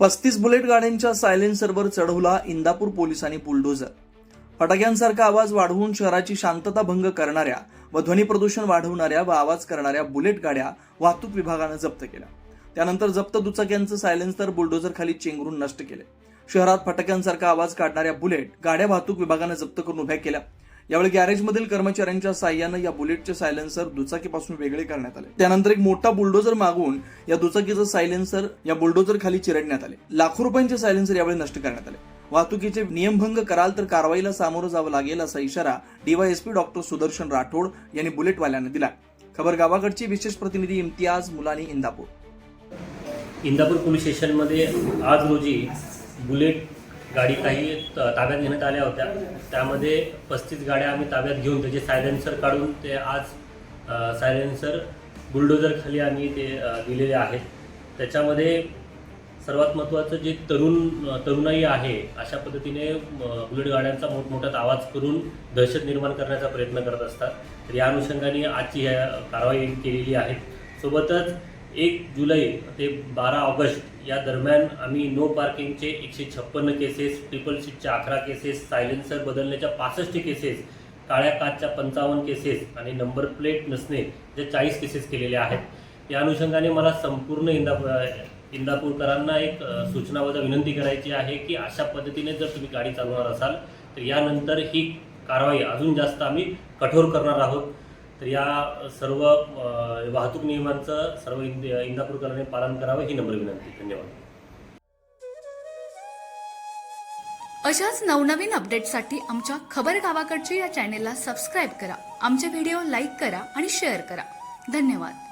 पस्तीस बुलेट गाड्यांच्या सायलेन्सरवर चढवला इंदापूर पोलिसांनी बुलडोझर. फटाक्यांसारखा आवाज वाढवून शहराची शांतता भंग करणाऱ्या व ध्वनी प्रदूषण वाढवणाऱ्या व आवाज करणाऱ्या बुलेट गाड्या वाहतूक विभागानं जप्त केल्या. त्यानंतर जप्त दुचाक्यांचं सायलेन्सर बुलडोझर खाली चेंगरून नष्ट केले. शहरात फटाक्यांसारखा आवाज काढणाऱ्या बुलेट गाड्या वाहतूक विभागानं जप्त करून उभ्या केल्या. यावेळी गॅरेजमधील कर्मचाऱ्यांच्या साह्यानं या बुलेटचे सायलेन्सर दुचाकीपासून वेगळे करण्यात आले. त्यानंतर एक मोठा बुलडोजर मागून या दुचाकीचं सायलेन्सर या बुलडोजर खाली चिरडण्यात आले. लाखो रुपयांचे सायलेन्सर यावेळी नष्ट करण्यात आले. वाहतुकीचे नियमभंग कराल तर कारवाईला सामोरं जावं लागेल असा इशारा डीवायएसपी डॉक्टर सुदर्शन राठोड यांनी बुलेटवाल्यांना दिला. खबर गावाकडची विशेष प्रतिनिधी इम्तियाज मुलानी इंदापूर. इंदापूर पोलीस स्टेशनमध्ये आज रोजी बुलेट गाडी काही त- ताब्यात घेण्यात आल्या होत्या. त्यामध्ये पस्तीस गाड्या आम्ही ताब्यात घेऊन त्याचे सायलेन्सर काढून ते आज सायलेन्सर बुलडोजरखाली आम्ही ते दिलेले आहेत. त्याच्यामध्ये सर्वात महत्त्वाचं जे तरुण तरुणाई आहे अशा पद्धतीने बुलेट गाड्यांचा मोठमोठ्यात आवाज करून दहशत निर्माण करण्याचा प्रयत्न करत असतात. तर या अनुषंगाने आजची ह्या कारवाई केलेली आहे. सोबतच एक जुलै ते बारा ऑगस्ट या दरम्यान आम्ही नो पार्किंगचे एकशे छप्पन्न केसेस ट्रिपल सीटच्या अकरा केसेस सायलेन्सर बदलण्याच्या पासष्ट केसेस काळ्या काचच्या पंचावन्न केसेस आणि नंबर प्लेट नसणे जे चाळीस केसेस केलेले आहेत. या अनुषंगाने मला संपूर्ण इंदापूर इंदापूरकरांना एक सूचना वजा विनंती करायची आहे की अशा पद्धतीने जर तुम्ही गाडी चालवणार असाल तर यानंतर ही कारवाई अजून जास्त आम्ही कठोर करणार आहोत. तर या सर्व वाहतूक नियमांचं सर्व इंद इंदापूरकरांनी पालन करावं ही नम्र विनंती. धन्यवाद. अशाच नवनवीन अपडेटसाठी आमच्या खबर गावाकडची या चॅनेलला सबस्क्राईब करा. आमचे व्हिडिओ लाईक करा आणि शेअर करा. धन्यवाद.